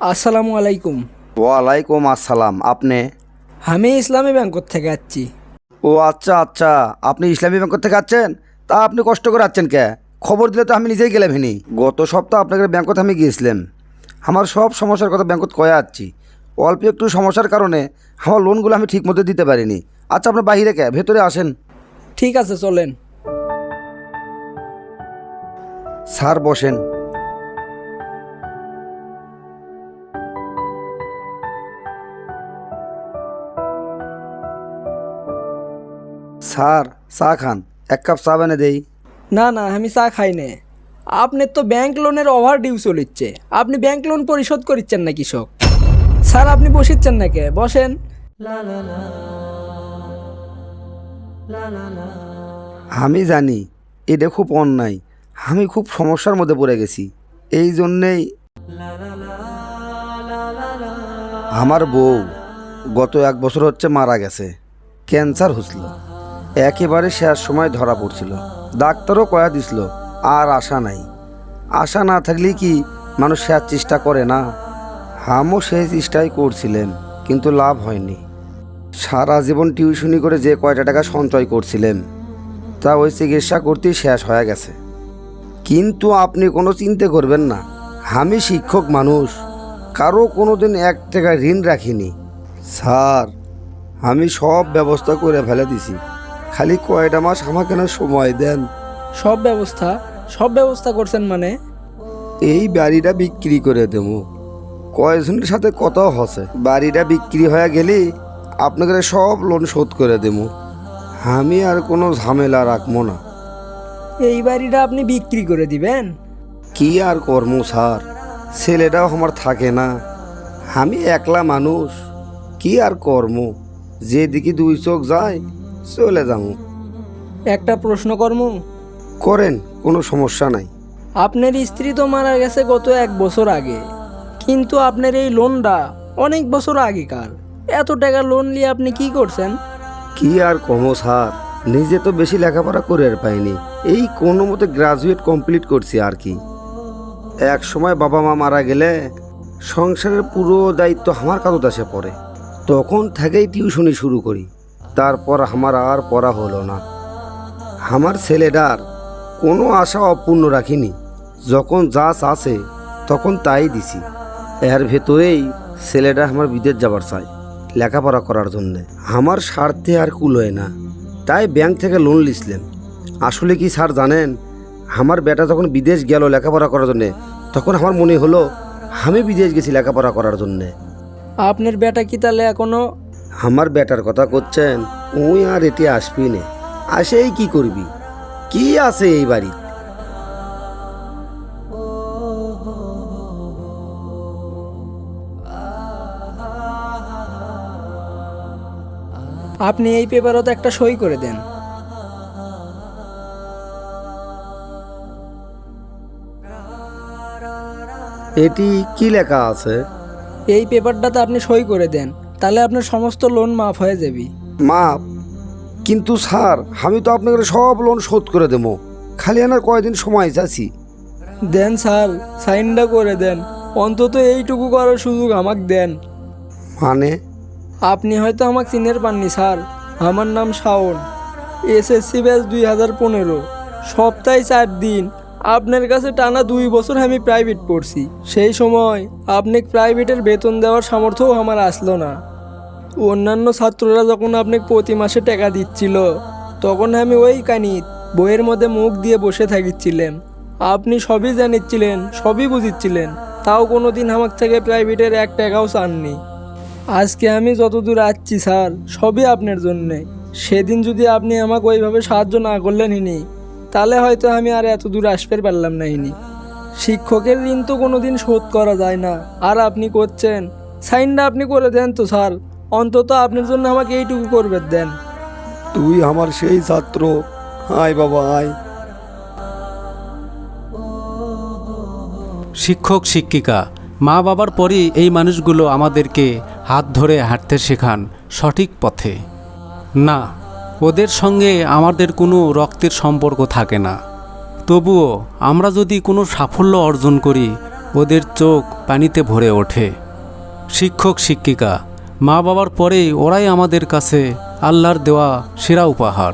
আসসালামু আলাইকুম ওয়ালাইকুম আসসালাম আপনি আমি ইসলামী ব্যাংকর থেকে যাচ্ছি ও আচ্ছা আচ্ছা। আপনি ইসলামী ব্যাংক থেকে আছেন? তা আপনি কষ্ট করে আছেন কে? খবর দিলে তো আমি নিজেই গেলাম হিনি গত সপ্তাহ আপনাদের ব্যাংকত আমি গিয়েছিলাম। আমার সব সমস্যার কথা ব্যাংকত কয়ে আসছি অল্প একটু সমস্যার কারণে আমার লোনগুলো আমি ঠিক মতো দিতে পারিনি। আচ্ছা আপনার বাইরে কে? ভেতরে আসেন। ঠিক আছে চলেন। স্যার বসেন। স্যার চা খান। এক কাপ চা বানিয়ে দেই। না না আমি চা খাই না। আপনার তো ব্যাংক লোনের ওভার ডিউ চলিচ্ছে। আপনি ব্যাংক লোন পরিশোধ করিচ্ছেন না কৃষক। স্যার আপনি বসিচ্ছেন না কে? বসেন। আমি জানি, এটা খুব অন্যায়। আমি খুব সমস্যার মধ্যে পড়ে গেছি। এই জন্যেই আমার বউ গত এক বছর হচ্ছে মারা গেছে। ক্যান্সার হয়েছিল একেবারে শেষ সময় ধরা পড়ছিল। ডাক্তারও কয়া দিছিল, আর আশা নাই। আশা না থাকলে কি মানুষ শেষ চেষ্টা করে না? হামও সেই চেষ্টাই করছিলেন, কিন্তু লাভ হয়নি। সারা জীবন টিউশনি করে যে কয়টা টাকা সঞ্চয় করছিলেন তা ওই চিকিৎসা করতেই শেষ হয়ে গেছে। কিন্তু আপনি কোনো চিন্তা করবেন না আমি শিক্ষক মানুষ কারও কোনো দিন এক টাকা ঋণ রাখিনি। স্যার আমি সব ব্যবস্থা করে ফেলে দিছি খালি কয়টা মাস আমাকে না সময় দেন। সব ব্যবস্থা? সব ব্যবস্থা করছেন মানে? এই বাড়িটা বিক্রি করে দেবো। কয়েকজনের সাথে কথাও হসে বাড়িটা বিক্রি হয়ে গেলে আপনাদের সব লোন শোধ করে দেবো। আমি আর কোনো ঝামেলা রাখব না। এই বাড়িটা আপনি বিক্রি করে দিবেন? কি আর কর্ম স্যার? ছেলেটাও আমার থাকে না। আমি একলা মানুষ। কি আর কর্ম যেদিকে দুই চোখ যায় চলে যাব। একটা প্রশ্ন কর্ম করেন কোনো সমস্যা নাই। আপনার স্ত্রী তো মারা গেছে গত এক বছর আগে। কিন্তু আপনার এই লোনটা অনেক বছর আগেকার। এত টাকা লোন নিয়ে আপনি কি করছেন? কি আর কমো স্যার নিজে তো বেশি লেখাপড়া করে আর পাইনি। এই কোনো মতে গ্রাজুয়েট কমপ্লিট করছি আর কি। এক সময় বাবা মা মারা গেলে সংসারের পুরো দায়িত্ব আমার কাছে আসে পড়ে। তখন থেকেই টিউশনি শুরু করি। তারপর আমার আর পড়া হলো না। আমার ছেলেটার কোনো আশা অপূর্ণ রাখিনি। যখন যা আছে তখন তাই দিছি। এর ভেতরেই ছেলেটা আমার বিদেশ যাবার চাই লেখাপড়া করার জন্যে। আমার স্বার্থে আর কুলোয় না। তাই ব্যাংক থেকে লোন লিসলেন আসলে কি স্যার জানেন আমার বেটা যখন বিদেশ গেল লেখাপড়া করার জন্যে তখন আমার মনে হলো আমি বিদেশ গেছি লেখাপড়া করার জন্যে। আপনার বেটা কি তাহলে এখনও? আমার বেটার কথা করছেন ওই আর এটি আসবি নে। আসেই কি করবি? কি আছে এই বাড়ি আপনি এই পেপারও তো একটা সই করে দেন। এটি কি লেখা আছে? এই পেপারটাতে আপনি সই করে দেন তাহলে আপনার সমস্ত লোন মাফ হয়ে যাবে। মাপ কিন্তু স্যার আমি তো আপনাকে সব লোন শোধ করে দেবো। খালি আনার কয়দিন সময় চাচ্ছি? দেন স্যার সাইনটা করে দেন। অন্তত এইটুকু করার সুযোগ আমাকে দেন। মানে? আপনি হয়তো আমাকে চিনের পাননি, স্যার। আমার নাম শাওন। এসএসসি ব্যাচ দুই হাজার পনেরো। সপ্তাহে চার দিন। আপনার কাছে টানা দুই বছর আমি প্রাইভেট পড়ছি। সেই সময় আপনি প্রাইভেটের বেতন দেওয়ার সামর্থ্যও আমার আসলো না। অন্যান্য ছাত্ররা যখন আপনাকে প্রতি মাসে টাকা দিচ্ছিল, তখন আমি ওই কানিত বইয়ের মধ্যে মুখ দিয়ে বসে থাকিচ্ছিলেন আপনি সবই জানিচ্ছিলেন, সবই বুঝিচ্ছিলেন। তাও কোনো দিন আমার থেকে প্রাইভেটের এক টাকাও চাননি। আজকে আমি যতদূর আসছি স্যার সবই আপনার জন্যে। সেদিন যদি আপনি আমাকে ওইভাবে সাহায্য না করলেন হিনি তাহলে হয়তো আমি আর এত দূর আসতে পারলাম না হিনি শিক্ষকের ঋণ তো কোনো দিন শোধ করা যায় না। আর আপনি করছেন? সাইনটা আপনি করে দেন তো স্যার। অন্তত আপনার জন্য আমাকে এইটুকু করবে দেন। তুই আমার সেই ছাত্র। আয় বাবা আয়। শিক্ষক শিক্ষিকা মা বাবার পরই এই মানুষগুলো আমাদেরকে হাত ধরে হাঁটতে শেখান সঠিক পথে। না, ওদের সঙ্গে আমাদের কোনো রক্তের সম্পর্ক থাকে না। তবুও আমরা যদি কোনো সাফল্য অর্জন করি, ওদের চোখ পানিতে ভরে ওঠে। শিক্ষক, শিক্ষিকা, মা বাবার পরেই ওরাই আমাদের কাছে আল্লাহর দেওয়া সেরা উপহার।